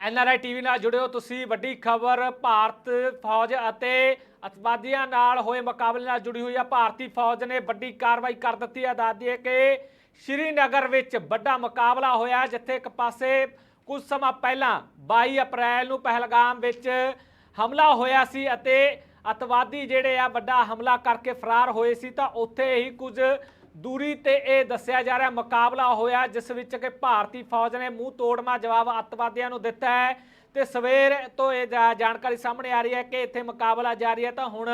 NRI TV ਨਾਲ ਜੁੜਿਓ। ਤੁਸੀਂ ਵੱਡੀ ਖਬਰ ਭਾਰਤ ਫੌਜ ਅਤੇ ਅਤਵਾਦੀਆਂ ਨਾਲ ਹੋਏ ਮੁਕਾਬਲੇ ਨਾਲ ਜੁੜੀ ਹੋਈ ਆ। ਭਾਰਤੀ ਫੌਜ ਨੇ ਵੱਡੀ ਕਾਰਵਾਈ ਕਰ ਦਿੱਤੀ ਹੈ। ਦੱਸ ਦਈਏ ਕਿ ਸ਼੍ਰੀਨਗਰ ਵਿੱਚ ਵੱਡਾ ਮੁਕਾਬਲਾ ਹੋਇਆ, ਜਿੱਥੇ ਇੱਕ ਪਾਸੇ ਕੁਝ ਸਮਾਂ ਪਹਿਲਾਂ 22 ਅਪ੍ਰੈਲ ਨੂੰ ਪਹਿਲਗਾਮ ਵਿੱਚ ਹਮਲਾ ਹੋਇਆ ਸੀ ਅਤੇ ਅਤਵਾਦੀ ਜਿਹੜੇ ਆ ਵੱਡਾ ਹਮਲਾ ਕਰਕੇ ਫਰਾਰ ਹੋਏ ਸੀ, ਤਾਂ ਉੱਥੇ ਹੀ ਕੁਝ ਦੂਰੀ ਤੇ ਇਹ ਦੱਸਿਆ ਜਾ ਰਿਹਾ, ਮੁਕਾਬਲਾ ਹੋਇਆ, ਜਿਸ ਵਿੱਚ ਕਿ ਭਾਰਤੀ ਫੌਜ ਨੇ ਮੂੰਹ ਤੋੜਮਾ ਜਵਾਬ ਅੱਤਵਾਦੀਆਂ ਨੂੰ ਦਿੱਤਾ ਹੈ। ਤੇ ਸਵੇਰ ਤੋਂ ਇਹ ਜਾਣਕਾਰੀ ਸਾਹਮਣੇ ਆ ਰਹੀ ਹੈ ਕਿ ਇੱਥੇ ਮੁਕਾਬਲਾ ਜਾਰੀ ਹੈ। ਤਾਂ ਹੁਣ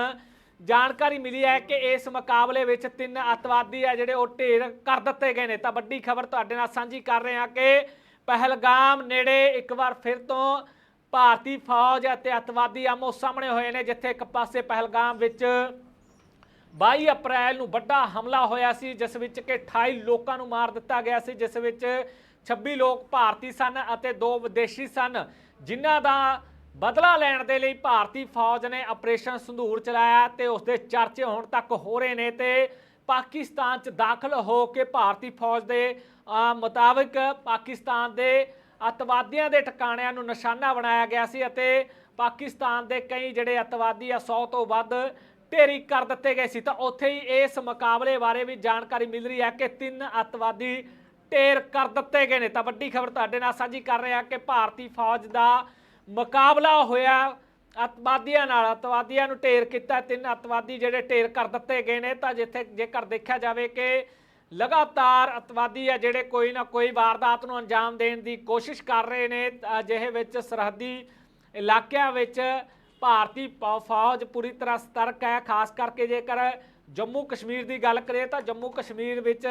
ਜਾਣਕਾਰੀ ਮਿਲੀ ਹੈ ਕਿ ਇਸ ਮੁਕਾਬਲੇ ਵਿੱਚ ਤਿੰਨ ਅੱਤਵਾਦੀ ਆ ਜਿਹੜੇ ਉਹ ਢੇਰ ਕਰ ਦਿੱਤੇ ਗਏ ਨੇ। ਤਾਂ ਵੱਡੀ ਖਬਰ ਤੁਹਾਡੇ ਨਾਲ ਸਾਂਝੀ ਕਰ ਰਹੇ ਹਾਂ ਕਿ ਪਹਿਲਗਾਮ ਨੇੜੇ ਇੱਕ ਵਾਰ ਫਿਰ ਤੋਂ ਭਾਰਤੀ ਫੌਜ ਅਤੇ ਅੱਤਵਾਦੀ ਆਮੋ ਸਾਹਮਣੇ ਹੋਏ ਨੇ, ਜਿੱਥੇ ਇੱਕ ਪਾਸੇ ਪਹਿਲਗਾਮ ਵਿੱਚ 22 ਅਪ੍ਰੈਲ ਨੂੰ ਵੱਡਾ ਹਮਲਾ ਹੋਇਆ ਸੀ ਜਿਸ ਵਿੱਚ ਕਿ 28 ਲੋਕਾਂ ਨੂੰ ਮਾਰ ਦਿੱਤਾ ਗਿਆ ਸੀ ਜਿਸ ਵਿੱਚ 26 ਲੋਕ ਭਾਰਤੀ ਸਨ ਅਤੇ ਦੋ ਵਿਦੇਸ਼ੀ ਸਨ। ਜਿਨ੍ਹਾਂ ਦਾ ਬਦਲਾ ਲੈਣ ਦੇ ਲਈ ਭਾਰਤੀ ਫੌਜ ਨੇ ਆਪਰੇਸ਼ਨ ਸੰਧੂਰ ਚਲਾਇਆ ਤੇ ਉਸ ਦੇ ਚਰਚੇ ਹੁਣ ਤੱਕ ਹੋ ਰਹੇ ਨੇ ਤੇ ਪਾਕਿਸਤਾਨ 'ਚ ਦਾਖਲ ਹੋ ਕੇ ਭਾਰਤੀ ਫੌਜ ਦੇ ਅਹ, ਮੁਤਾਬਕ ਪਾਕਿਸਤਾਨ ਦੇ ਅਤਵਾਦੀਆਂ ਦੇ ਟਿਕਾਣਿਆਂ ਨੂੰ ਨਿਸ਼ਾਨਾ ਬਣਾਇਆ ਗਿਆ ਸੀ ਅਤੇ ਪਾਕਿਸਤਾਨ ਦੇ ਕਈ ਜਿਹੜੇ ਅਤਵਾਦੀ ਆ 100 ਤੋਂ ਵੱਧ ਢੇਰੀ ਕਰ ਦਿੱਤੇ ਗਏ ਸੀ। ਤਾਂ ਉੱਥੇ ਹੀ ਇਸ ਮੁਕਾਬਲੇ ਬਾਰੇ ਵੀ ਜਾਣਕਾਰੀ ਮਿਲ ਰਹੀ ਹੈ ਕਿ ਤਿੰਨ ਅਤਵਾਦੀ ਢੇਰ ਕਰ ਦਿੱਤੇ ਗਏ ਨੇ। ਤਾਂ ਵੱਡੀ ਖਬਰ ਤੁਹਾਡੇ ਨਾਲ ਸਾਂਝੀ ਕਰ ਰਹੇ ਹਾਂ ਕਿ ਭਾਰਤੀ ਫੌਜ ਦਾ ਮੁਕਾਬਲਾ ਹੋਇਆ। ਅਤਵਾਦੀਆਂ ਨਾਲ ਅਤਵਾਦੀਆਂ ਨੂੰ ਢੇਰ ਕੀਤਾ। ਤਿੰਨ ਅਤਵਾਦੀ ਜਿਹੜੇ ਢੇਰ ਕਰ ਦਿੱਤੇ ਗਏ ਨੇ। ਤਾਂ ਜਿੱਥੇ ਜੇਕਰ ਦੇਖਿਆ ਜਾਵੇ ਕਿ ਲਗਾਤਾਰ ਅਤਵਾਦੀ ਆ ਜਿਹੜੇ ਕੋਈ ਨਾ ਕੋਈ ਵਾਰਦਾਤ ਨੂੰ ਅੰਜਾਮ ਦੇਣ ਦੀ ਕੋਸ਼ਿਸ਼ ਕਰ ਰਹੇ ਨੇ, ਅਜਿਹੇ ਵਿੱਚ ਸਰਹੱਦੀ ਇਲਾਕਿਆਂ ਵਿੱਚ ਭਾਰਤੀ ਪ- ਫੌਜ ਪੂਰੀ ਤਰ੍ਹਾਂ ਸਤਰਕ ਹੈ, ਖਾਸ ਕਰਕੇ ਜੇਕਰ ਜੰਮੂ ਕਸ਼ਮੀਰ ਦੀ ਗੱਲ ਕਰੀਏ ਤਾਂ ਜੰਮੂ ਕਸ਼ਮੀਰ ਵਿੱਚ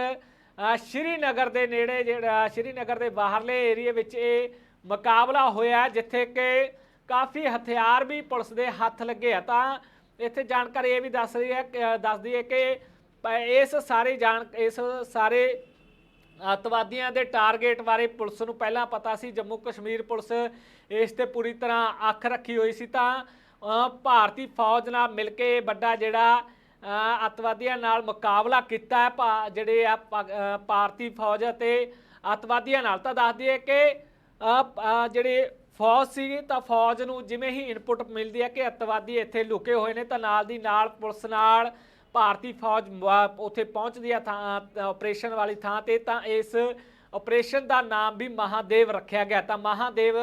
ਸ਼੍ਰੀਨਗਰ ਦੇ ਨੇੜੇ ਜਿਹੜਾ, ਸ਼੍ਰੀਨਗਰ ਦੇ ਬਾਹਰਲੇ ਏਰੀਏ ਵਿੱਚ ਇਹ ਮੁਕਾਬਲਾ ਹੋਇਆ ਜਿੱਥੇ ਕਿ ਕਾਫੀ ਹਥਿਆਰ ਵੀ ਪੁਲਿਸ ਦੇ ਹੱਥ ਲੱਗੇ ਆ। ਤਾਂ ਇੱਥੇ ਜਾਣਕਾਰੀ ਇਹ ਵੀ ਦੱਸ ਰਹੀ ਹੈ ਦੱਸਦੀ ਹੈ ਕਿ ਇਸ ਸਾਰੇ ਜਾਣ, ਇਸ ਸਾਰੇ ਅੱਤਵਾਦੀਆਂ ਦੇ ਟਾਰਗੇਟ ਬਾਰੇ ਪੁਲਿਸ ਨੂੰ ਪਹਿਲਾਂ ਪਤਾ ਸੀ ਜੰਮੂ ਕਸ਼ਮੀਰ ਪੁਲਿਸ ਇਸ ਤੇ ਪੂਰੀ ਤਰ੍ਹਾਂ ਅੱਖ ਰੱਖੀ ਹੋਈ ਸੀ ਤਾਂ ਭਾਰਤੀ ਫੌਜ ਨਾਲ ਮਿਲ ਕੇ ਵੱਡਾ ਜਿਹੜਾ ਅ, ਅੱਤਵਾਦੀਆਂ ਨਾਲ ਮੁਕਾਬਲਾ ਕੀਤਾ ਹੈ ਭਾ- ਜਿਹੜੇ ਆ ਪਾ- ਭਾਰਤੀ ਫੌਜ ਅਤੇ ਅੱਤਵਾਦੀਆਂ ਨਾਲ। ਤਾਂ ਦੱਸ ਦਈਏ ਕਿ ਜਿਹੜੇ ਫੌਜ ਸੀ ਤਾਂ ਫੌਜ ਨੂੰ ਜਿਵੇਂ ਹੀ ਇਨਪੁਟ ਮਿਲਦੀ ਹੈ ਕਿ ਅੱਤਵਾਦੀ ਇੱਥੇ ਲੁਕੇ ਹੋਏ ਨੇ ਤਾਂ ਨਾਲ ਦੀ ਨਾਲ ਪੁਲਿਸ ਨਾਲ ਭਾਰਤੀ ਫੌਜ ਮ- ਉੱਥੇ ਪਹੁੰਚਦੀ ਆ ਥਾਂ ਆਪਰੇਸ਼ਨ ਵਾਲੀ ਥਾਂ ਤੇ, ਤਾਂ ਇਸ ਆਪਰੇਸ਼ਨ ਦਾ ਨਾਮ ਵੀ ਮਹਾਦੇਵ ਰੱਖਿਆ ਗਿਆ। ਤਾਂ ਮਹਾਦੇਵ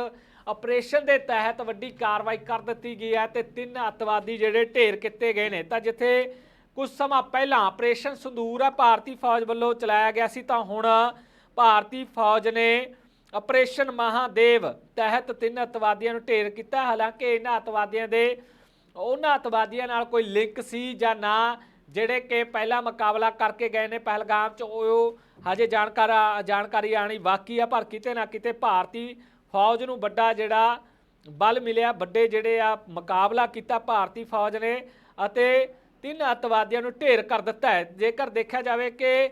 ਆਪਰੇਸ਼ਨ ਦੇ ਤਹਿਤ ਵੱਡੀ ਕਾਰਵਾਈ ਕਰ ਦਿੱਤੀ ਗਈ ਹੈ ਤੇ ਤਿੰਨ ਅੱਤਵਾਦੀ ਜਿਹੜੇ ਢੇਰ ਕੀਤੇ ਗਏ ਨੇ। ਤਾਂ ਜਿੱਥੇ ਕੁਝ ਸਮਾਂ ਪਹਿਲਾਂ ਆਪਰੇਸ਼ਨ ਸੰਦੂਰ ਆ, ਭਾਰਤੀ ਫੌਜ ਵੱਲੋਂ ਚਲਾਇਆ ਗਿਆ ਸੀ, ਤਾਂ ਹੁਣ ਭਾਰਤੀ ਫੌਜ ਨੇ ਆਪਰੇਸ਼ਨ ਮਹਾਦੇਵ ਤਹਿਤ ਤਿੰਨ ਅੱਤਵਾਦੀਆਂ ਨੂੰ ਢੇਰ ਕੀਤਾ। ਹਾਲਾਂਕਿ ਇਹਨਾਂ ਅੱਤਵਾਦੀਆਂ ਦੇ, ਉਹਨਾਂ ਅੱਤਵਾਦੀਆਂ ਨਾਲ ਕੋਈ ਲਿੰਕ ਸੀ ਜਾਂ ਨਾ ਜਿਹੜੇ ਕਿ ਪਹਿਲਾ ਮੁਕਾਬਲਾ ਕਰਕੇ ਗਏ ਨੇ ਪਹਿਲਗਾਮ ਚ ਉਹ ਹਜੇ ਜਾਣਕਾਰ ਜਾਣਕਾਰੀ ਆਣੀ ਬਾਕੀ ਆ ਪਰ ਕਿਤੇ ਨਾ ਕਿਤੇ ਭਾਰਤੀ ਫੌਜ ਨੂੰ ਵੱਡਾ ਜਿਹੜਾ ਬਲ ਮਿਲਿਆ ਵੱਡੇ ਜਿਹੜੇ ਆ ਮੁਕਾਬਲਾ ਕੀਤਾ ਭਾਰਤੀ ਫੌਜ ਨੇ ਅਤੇ ਤਿੰਨ ਅੱਤਵਾਦੀਆਂ ਨੂੰ ਢੇਰ ਕਰ ਦਿੱਤਾ ਹੈ। ਜੇਕਰ ਦੇਖਿਆ ਜਾਵੇ ਕਿ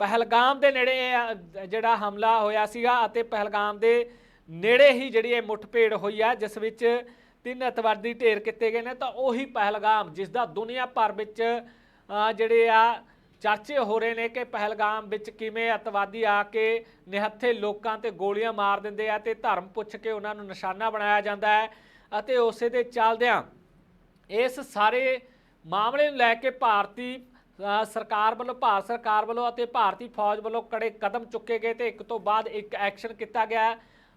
ਪਹਿਲਗਾਮ ਦੇ ਨੇੜੇ ਇਹ, ਜਿਹੜਾ ਹਮਲਾ ਹੋਇਆ ਸੀਗਾ ਅਤੇ ਪਹਿਲਗਾਮ ਦੇ ਨੇੜੇ ਹੀ ਜਿਹੜੀ ਇਹ ਮੁੱਠਭੇੜ ਹੋਈ ਆ ਜਿਸ ਵਿੱਚ ਤਿੰਨ ਅਤਵਾਦੀ ਢੇਰ ਕੀਤੇ ਗਏ ਨੇ ਤਾਂ ਉਹੀ ਪਹਿਲਗਾਮ ਜਿਸ ਦਾ ਦੁਨੀਆ ਭਰ ਵਿੱਚ ਜਿਹੜੇ ਆ ਚਰਚੇ ਹੋ ਰਹੇ ਨੇ ਕਿ ਪਹਿਲਗਾਮ ਵਿੱਚ ਕਿਵੇਂ ਅਤਵਾਦੀ ਆ ਕੇ ਨਿਹੱਥੇ ਲੋਕਾਂ ਤੇ ਗੋਲੀਆਂ ਮਾਰ ਦਿੰਦੇ ਆ ਤੇ ਧਰਮ ਪੁੱਛ ਕੇ ਉਹਨਾਂ ਨੂੰ ਨਿਸ਼ਾਨਾ ਬਣਾਇਆ ਜਾਂਦਾ ਹੈ ਅਤੇ ਉਸੇ ਦੇ ਚੱਲਦਿਆਂ ਇਸ ਸਾਰੇ ਮਾਮਲੇ ਨੂੰ ਲੈ ਕੇ ਭਾਰਤੀ ਸਰਕਾਰ ਵੱਲੋਂ, ਭਾਰਤ ਸਰਕਾਰ ਵੱਲੋਂ ਅਤੇ ਭਾਰਤੀ ਫੌਜ ਵੱਲੋਂ ਕੜੇ ਕਦਮ ਚੁੱਕੇ ਗਏ ਤੇ ਇੱਕ ਤੋਂ ਬਾਅਦ ਇੱਕ ਐਕਸ਼ਨ ਕੀਤਾ ਗਿਆ।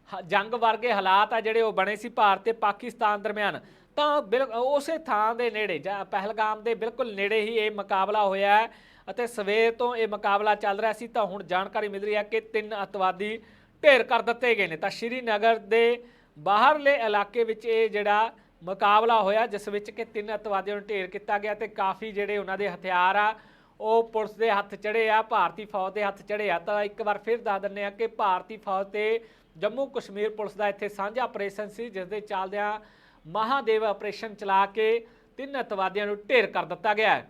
ਹ- ਜੰਗ ਵਰਗੇ ਹਾਲਾਤ ਆ ਜਿਹੜੇ ਉਹ ਬਣੇ ਸੀ ਭਾਰਤ ਤੇ ਪਾਕਿਸਤਾਨ ਦਰਮਿਆਨ। ਤਾਂ ਬਿਲ- ਉਸੇ ਥਾਂ ਦੇ ਨੇੜੇ, ਜਾਂ ਪਹਿਲਗਾਮ ਦੇ ਬਿਲਕੁਲ ਨੇੜੇ ਹੀ ਇਹ ਮੁਕਾਬਲਾ ਹੋਇਆ ਹੈ ਅਤੇ ਸਵੇਰ ਤੋਂ ਇਹ ਮੁਕਾਬਲਾ ਚੱਲ ਰਿਹਾ ਸੀ, ਤਾਂ ਹੁਣ ਜਾਣਕਾਰੀ ਮਿਲ ਰਹੀ ਹੈ ਕਿ ਤਿੰਨ ਅਤਵਾਦੀ ਢੇਰ ਕਰ ਦਿੱਤੇ ਗਏ ਨੇ। ਤਾਂ ਸ਼੍ਰੀਨਗਰ ਦੇ ਬਾਹਰਲੇ ਇਲਾਕੇ ਵਿੱਚ ਇਹ ਜਿਹੜਾ ਮੁਕਾਬਲਾ ਹੋਇਆ, ਜਿਸ ਵਿੱਚ ਕਿ ਤਿੰਨ ਅਤਵਾਦੀਆਂ ਨੂੰ ਢੇਰ ਕੀਤਾ ਗਿਆ ਤੇ ਕਾਫੀ ਜਿਹੜੇ ਉਹਨਾਂ ਦੇ ਹਥਿਆਰ ਆ, ਉਹ ਪੁਲਿਸ ਦੇ ਹੱਥ ਚੜੇ ਆ, ਭਾਰਤੀ ਫੌਜ ਦੇ ਹੱਥ ਚੜੇ ਆ। ਤਾਂ ਇੱਕ ਵਾਰ ਫਿਰ ਦੱਸ ਦਿੰਨੇ ਆ ਕਿ ਭਾਰਤੀ ਫੌਜ ਤੇ ਜੰਮੂ ਕਸ਼ਮੀਰ ਪੁਲਿਸ ਦਾ ਇੱਥੇ ਸਾਂਝਾ ਆਪਰੇਸ਼ਨ ਸੀ, ਜਿਸ ਦੇ ਚੱਲਦਿਆਂ ਮਹਾਦੇਵ ਆਪਰੇਸ਼ਨ ਚਲਾ ਕੇ ਤਿੰਨ ਅਤਵਾਦੀਆਂ ਨੂੰ ਢੇਰ ਕਰ ਦਿੱਤਾ ਗਿਆ ਹੈ।